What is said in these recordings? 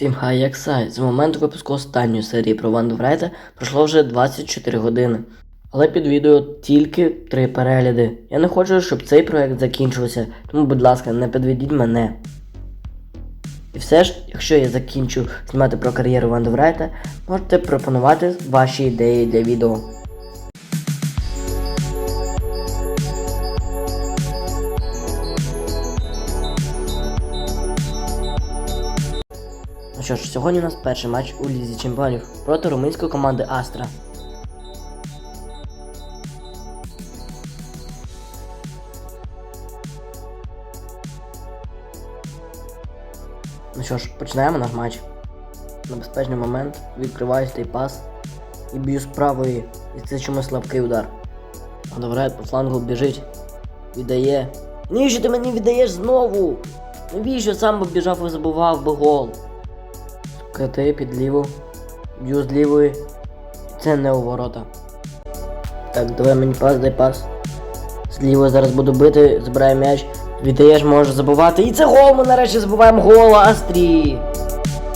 Всім хай, як сай. З моменту випуску останньої серії про Ванду Врайта пройшло вже 24 години. Але під відео тільки 3 перегляди. Я не хочу, щоб цей проект закінчився, тому, будь ласка, не підведіть мене. І все ж, якщо я закінчу знімати про кар'єру Ванду Врайта, можете пропонувати ваші ідеї для відео. Що ж, сьогодні у нас перший матч у Лізі Чемпіонів проти румунської команди Астра. Ну що ж, починаємо наш матч. На безпечний момент відкриваю цей пас і б'ю з правої, і це чомусь слабкий удар. Адоврайт по флангу біжить, віддає. Навіщо ти мені віддаєш знову? Навіщо сам би біжав і забував би гол? КТ під ліву. Б'ю з лівої. Це не у ворота. Так, давай мені пас, дай пас. З лівої зараз буду бити, збираю м'яч. Віддаєш, може забувати. І це гол! Ми нарешті забуваємо гол Астрі!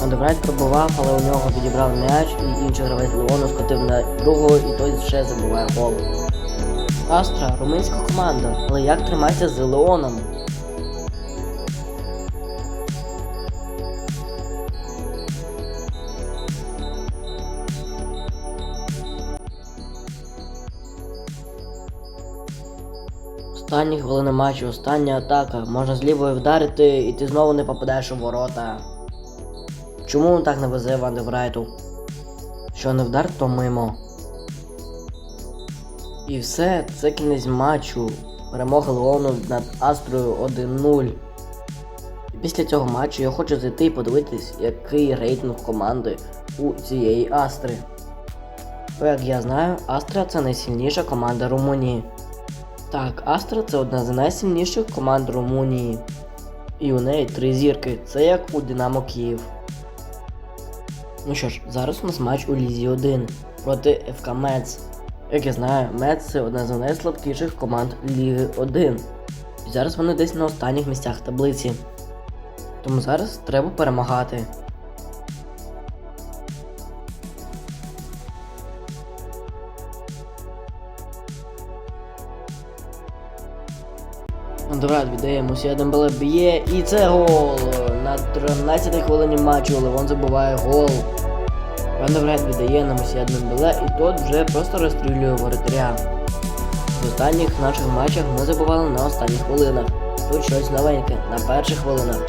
Андеврайт пробував, але у нього відібрав м'яч, і інший гравець Леону скотив на другого, і той ще забуває гол. Астра, румунська команда, але як тримається з Леоном? Останні хвилини матчу, остання атака. Можна з вдарити, і ти знову не попадаєш у ворота. Чому так не везе Ван де Що не вдар, то мимо. І все, це кінець матчу. Перемога Леону над Астрою 1-0. Після цього матчу я хочу зайти і подивитись, який рейтинг команди у цієї Астри. Як я знаю, Астра це найсильніша команда Румунії. Так, Астра це одна з найсильніших команд Румунії. І у неї три зірки. Це як у Динамо Київ. Ну що ж, зараз у нас матч у Лізі 1 проти ФК Мец. Як я знаю, Мец це одна з найслабкіших команд Ліги 1. І зараз вони десь на останніх місцях таблиці. Тому зараз треба перемагати. Доvrат віддає Мусія Дембеле б'є і це гол! На 13-й хвилині матчу Левон забиває гол. Вандевред віддає нам Мусія Дембеле і тот вже просто розстрілює воротаря. В останніх наших матчах ми забували на останніх хвилинах. Тут щось новеньке, на перших хвилинах.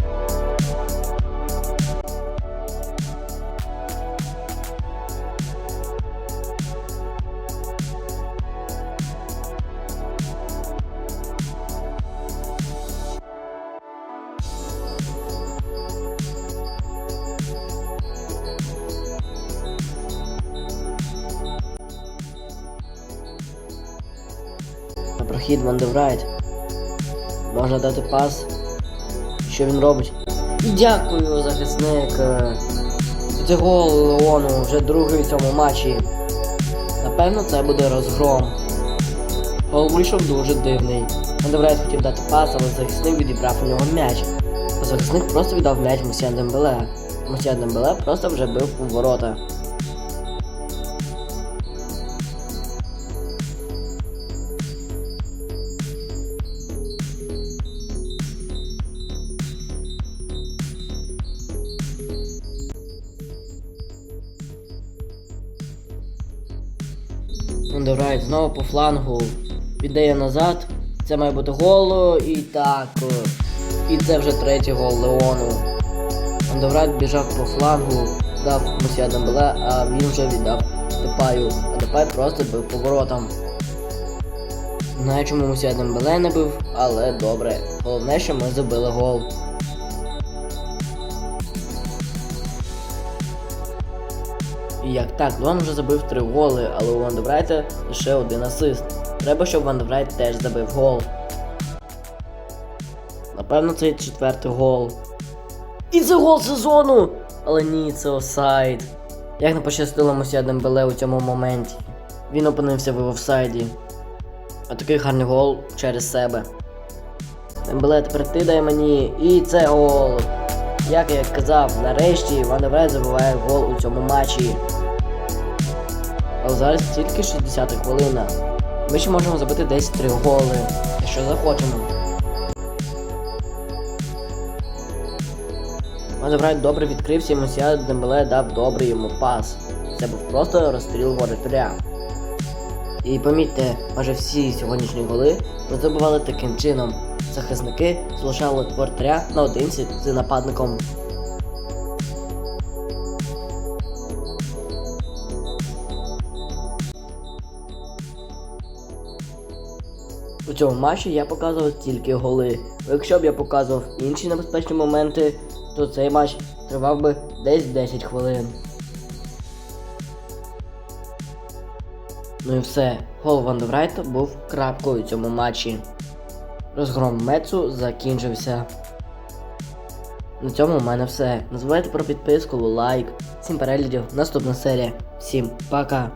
На прохід Вандеврайт. Можна дати пас. Що він робить? І Дякую, захисник. Це гол Леону вже другий в цьому матчі. Напевно, це буде розгром. Гол вийшов дуже дивний. Вандеврайт хотів дати пас, але захисник відібрав у нього м'яч. Захисник просто віддав м'яч Мусія Дембеле. Мусія Дембеле просто вже бив у ворота. Вандерайт знову по флангу віддає назад. Це має бути гол. І так. е, І це вже третій гол Леону. Вандерайт біжав по флангу, дав Мусія Дембеле, а він вже віддав Депаю. А Депай просто бив поворотом. Знаю, чому Мусія Дембеле не бив, але добре. Головне, що ми забили гол. І як так, Леон вже забив три голи, але у Вандебрайта лише один асист. Треба, щоб Вандебрайт теж забив гол. Напевно, це четвертий гол. І це гол сезону! Але ні, це офсайд. Як не пощастило Мусія Дембеле у цьому моменті. Він опинився в офсайді. А такий гарний гол через себе. Дембеле, тепер ти дай мені. І це гол. Як я казав, нарешті Ван Деврайт забиває гол у цьому матчі. Але зараз тільки 60 хвилина. Ми ще можемо забити десь 3 голи, якщо захочемо. Ван добре відкрився і Мусіа Дембеле дав добрий йому пас. Це був просто розстріл воротаря. І помітьте, майже всі сьогоднішні голи ми таким чином. Захисники залишали воротаря наодинці з нападником. У цьому матчі я показував тільки голи. Якщо б я показував інші небезпечні моменти, то цей матч тривав би десь 10 хвилин. Ну і все, гол Ван Деврайта був крапкою у цьому матчі. Розгром Мецу закінчився. На цьому в мене все. Не забувайте про підписку, лайк. Всім переглядів, наступна серія. Всім пока!